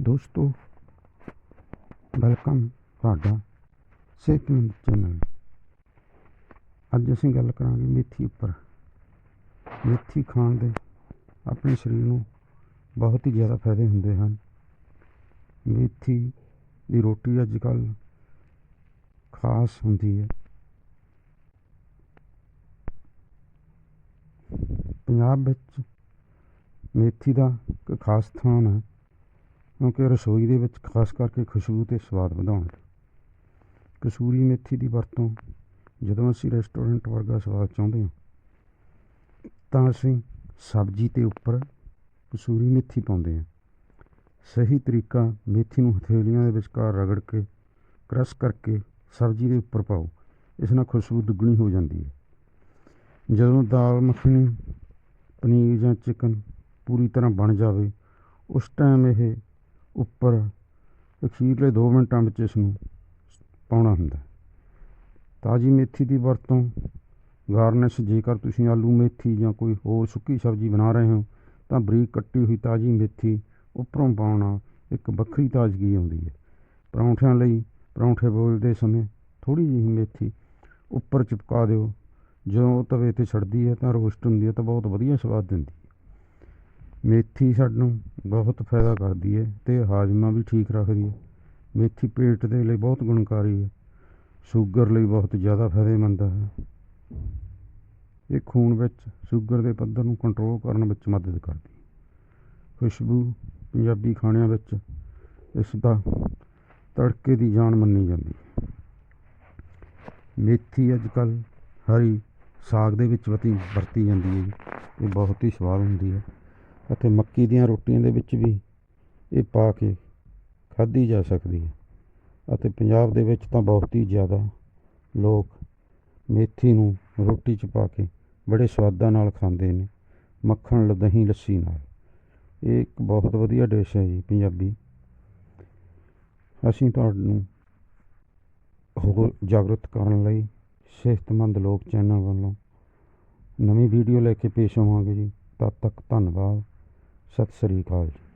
ਦੋਸਤੋ ਵੈਲਕਮ ਤੁਹਾਡਾ ਸਿਹਤਮੰਦ ਚੈਨਲ ਅੱਜ ਅਸੀਂ ਗੱਲ ਕਰਾਂਗੇ ਮੇਥੀ ਉੱਪਰ। ਮੇਥੀ ਖਾਣ ਦੇ ਆਪਣੇ ਸਰੀਰ ਨੂੰ ਬਹੁਤ ਹੀ ਜ਼ਿਆਦਾ ਫਾਇਦੇ ਹੁੰਦੇ ਹਨ। ਮੇਥੀ ਦੀ ਰੋਟੀ ਅੱਜ ਕੱਲ੍ਹ ਖਾਸ ਹੁੰਦੀ ਹੈ। ਪੰਜਾਬ ਵਿੱਚ ਮੇਥੀ ਦਾ ਇੱਕ ਖਾਸ ਸਥਾਨ ਹੈ। ਕਿਉਂਕਿ ਰਸੋਈ ਦੇ ਵਿੱਚ ਖਾਸ ਕਰਕੇ ਖੁਸ਼ਬੂ ਅਤੇ ਸਵਾਦ ਵਧਾਉਣ ਲਈ। ਕਸੂਰੀ ਮੇਥੀ ਦੀ ਵਰਤੋਂ ਜਦੋਂ ਅਸੀਂ ਰੈਸਟੋਰੈਂਟ ਵਰਗਾ ਸਵਾਦ ਚਾਹੁੰਦੇ ਹਾਂ, ਤਾਂ ਅਸੀਂ ਸਬਜ਼ੀ 'ਤੇ ਉੱਪਰ ਕਸੂਰੀ ਮੇਥੀ ਪਾਉਂਦੇ ਹਾਂ। ਸਹੀ ਤਰੀਕਾ ਮੇਥੀ ਨੂੰ ਹਥੇਲੀਆਂ ਦੇ ਵਿਚਕਾਰ ਰਗੜ ਕੇ, ਕ੍ਰਸ਼ ਕਰਕੇ ਸਬਜ਼ੀ ਦੇ ਉੱਪਰ ਪਾਓ। ਇਸ ਨਾਲ ਖੁਸ਼ਬੂ ਦੁੱਗਣੀ ਹੋ ਜਾਂਦੀ ਹੈ। ਜਦੋਂ ਦਾਲ, ਮੱਖਣੀ, ਪਨੀਰ ਜਾਂ ਚਿਕਨ ਪੂਰੀ ਤਰ੍ਹਾਂ ਬਣ ਜਾਵੇ, ਉਸ ਟਾਈਮ ਇਹ ਉੱਪਰ ਅਖੀਰਲੇ 2 ਮਿੰਟਾਂ ਵਿੱਚ ਇਸ ਨੂੰ ਪਾਉਣਾ ਹੁੰਦਾ ਤਾਜ਼ੀ ਮੇਥੀ ਦੀ ਵਰਤੋਂ, ਗਾਰਨਿਸ਼, ਜੇਕਰ ਤੁਸੀਂ ਆਲੂ, ਮੇਥੀ ਜਾਂ ਕੋਈ ਹੋਰ ਸੁੱਕੀ ਸਬਜ਼ੀ ਬਣਾ ਰਹੇ ਹੋ, ਤਾਂ ਬਰੀਕ ਕੱਟੀ ਹੋਈ ਤਾਜ਼ੀ ਮੇਥੀ ਉੱਪਰੋਂ ਪਾਉਣਾ ਇੱਕ ਵੱਖਰੀ ਤਾਜ਼ਗੀ ਆਉਂਦੀ ਹੈ। ਪਰੌਂਠਿਆਂ ਲਈ ਪਰੌਂਠੇ ਬੋਲਦੇ ਸਮੇਂ ਥੋੜ੍ਹੀ ਜਿਹੀ ਮੇਥੀ ਉੱਪਰ ਚਿਪਕਾ ਦਿਓ। ਜਦੋਂ ਉਹ ਤਵੇ 'ਤੇ ਛੱਡਦੀ ਹੈ ਤਾਂ ਰੋਸਟ ਹੁੰਦੀ ਹੈ ਤਾਂ ਬਹੁਤ ਵਧੀਆ ਸਵਾਦ ਦਿੰਦੀ ਹੈ। ਮੇਥੀ ਸਾਨੂੰ ਬਹੁਤ ਫਾਇਦਾ ਕਰਦੀ ਹੈ ਅਤੇ ਹਾਜ਼ਮਾ ਵੀ ਠੀਕ ਰੱਖਦੀ ਹੈ ਮੇਥੀ ਪੇਟ ਦੇ ਲਈ ਬਹੁਤ ਗੁਣਕਾਰੀ ਹੈ ਸ਼ੂਗਰ ਲਈ ਬਹੁਤ ਜ਼ਿਆਦਾ ਫਾਇਦੇਮੰਦ ਹੈ ਇਹ ਖੂਨ ਵਿੱਚ ਸ਼ੂਗਰ ਦੇ ਪੱਧਰ ਨੂੰ ਕੰਟਰੋਲ ਕਰਨ ਵਿੱਚ ਮਦਦ ਕਰਦੀ ਹੈ ਖੁਸ਼ਬੂ ਪੰਜਾਬੀ ਖਾਣਿਆਂ ਵਿੱਚ ਇਸ ਦਾ ਤੜਕੇ ਦੀ ਜਾਨ ਮੰਨੀ ਜਾਂਦੀ ਹੈ ਮੇਥੀ ਅੱਜ ਕੱਲ੍ਹ ਹਰੀ ਸਾਗ ਦੇ ਵਿੱਚ ਵਰਤੀ ਵਰਤੀ ਜਾਂਦੀ ਹੈ ਜੀ। ਇਹ ਬਹੁਤ ਹੀ ਸਵਾਦ ਹੁੰਦੀ ਹੈ ਅਤੇ ਮੱਕੀ ਦੀਆਂ ਰੋਟੀਆਂ ਦੇ ਵਿੱਚ ਵੀ ਇਹ ਪਾ ਕੇ ਖਾਧੀ ਜਾ ਸਕਦੀ ਹੈ। ਅਤੇ ਪੰਜਾਬ ਦੇ ਵਿੱਚ ਤਾਂ ਬਹੁਤ ਹੀ ਜ਼ਿਆਦਾ ਲੋਕ ਮੇਥੀ ਨੂੰ ਰੋਟੀ 'ਚ ਪਾ ਕੇ ਬੜੇ ਸਵਾਦਾਂ ਨਾਲ ਖਾਂਦੇ ਨੇ, ਮੱਖਣ ਦਹੀਂ ਲੱਸੀ ਨਾਲ। ਇਹ ਇੱਕ ਬਹੁਤ ਵਧੀਆ ਡਿਸ਼ ਹੈ ਜੀ ਪੰਜਾਬੀ। ਅਸੀਂ ਤੁਹਾਨੂੰ ਹੋਰ ਜਾਗਰੂਕ ਕਰਨ ਲਈ ਸਿਹਤਮੰਦ ਲੋਕ ਚੈਨਲ ਵੱਲੋਂ ਨਵੀਂ ਵੀਡੀਓ ਲੈ ਕੇ ਪੇਸ਼ ਹੋਵਾਂਗੇ ਜੀ। ਤਦ ਤੱਕ ਧੰਨਵਾਦ। ਸਤਿ ਸ੍ਰੀ ਅਕਾਲ ਜੀ।